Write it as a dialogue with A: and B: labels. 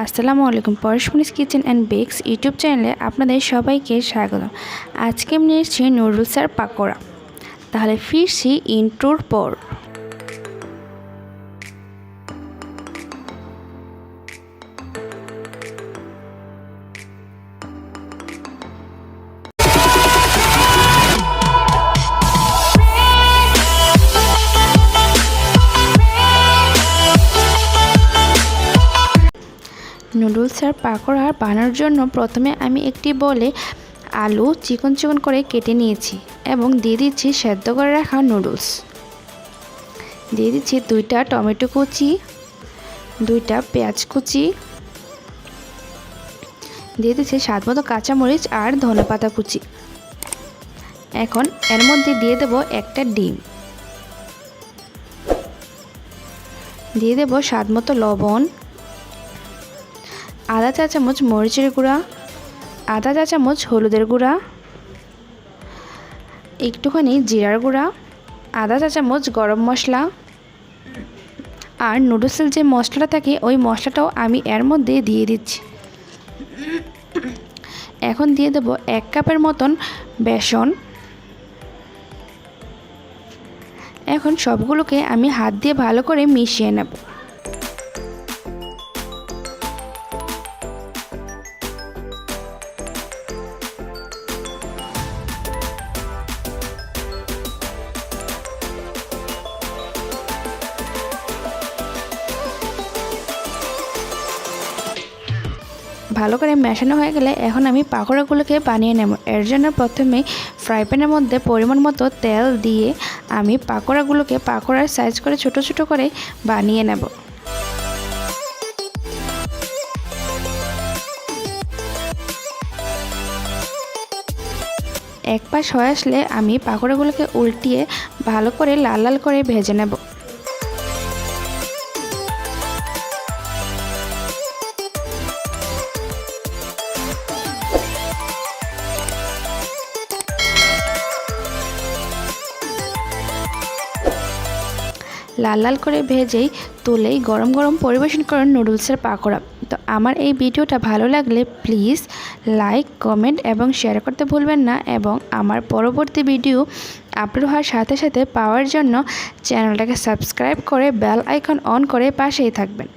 A: আসসালামু আলাইকুম Parashmonis kitchen and bakes YouTube চ্যানেলে আপনাদের সবাইকে স্বাগত আজকে আমি এসেছি নুডলস আর পাকোড়া। তাহলে ফিরছি ইন্ট্রোর পর। নুডলস আর পাকোড়া বানানোর জন্য প্রথমে আমি একটি বলে আলু চিকন চিকন করে কেটে নিয়েছি এবং দিয়ে দিচ্ছি সেদ্ধ করে রাখা নুডলস। দিয়ে দিচ্ছি দুইটা টমেটো কুচি, দুইটা পেঁয়াজ কুচি, দিয়ে দিচ্ছি স্বাদ মতো কাঁচামরিচ আর ধনে পাতা কুচি। এখন এর মধ্যে দিয়ে দেব একটা ডিম। দিয়ে দেব স্বাদ মতো লবণ আধা চা চামচ মরিচের গুঁড়া আধা চা চামচ হলুদের গুঁড়া, একটুখানি জিরার গুঁড়া আধা চা চামচ গরম মশলা আর নুডলসের যে মশলাটা থাকে, ওই মশলাটাও আমি এর মধ্যে দিয়ে দিচ্ছি। এখন দিয়ে দেব এক কাপের মতন বেসন। এখন সবগুলোকে আমি হাত দিয়ে ভালো করে মিশিয়ে নেব। ভালো করে মেশানো হয়ে গেলে এখন আমি পাকোড়াগুলোকে বানিয়ে নেব। এর জন্য প্রথমে ফ্রাই প্যানের মধ্যে পরিমাণ মতো তেল দিয়ে আমি পাকোড়াগুলোকে পাকোড়ার সাইজ করে ছোট ছোট করে বানিয়ে নেব। এক পাশ হয়ে আসলে আমি পাকোড়াগুলোকে উল্টিয়ে ভালো করে লাল লাল করে ভেজে নেব। লাল লাল করে ভেজেই তুলেই গরম গরম পরিবেশন করেন নুডলসের পাকোড়া। তো আমার এই ভিডিওটা ভালো লাগলে প্লিজ লাইক, কমেন্ট এবং শেয়ার করতে ভুলবেন না এবং আমার পরবর্তী ভিডিও আপলোড হওয়ার সাথে সাথে পাওয়ার জন্য চ্যানেলটাকে সাবস্ক্রাইব করে বেল আইকন অন করে পাশেই থাকবেন।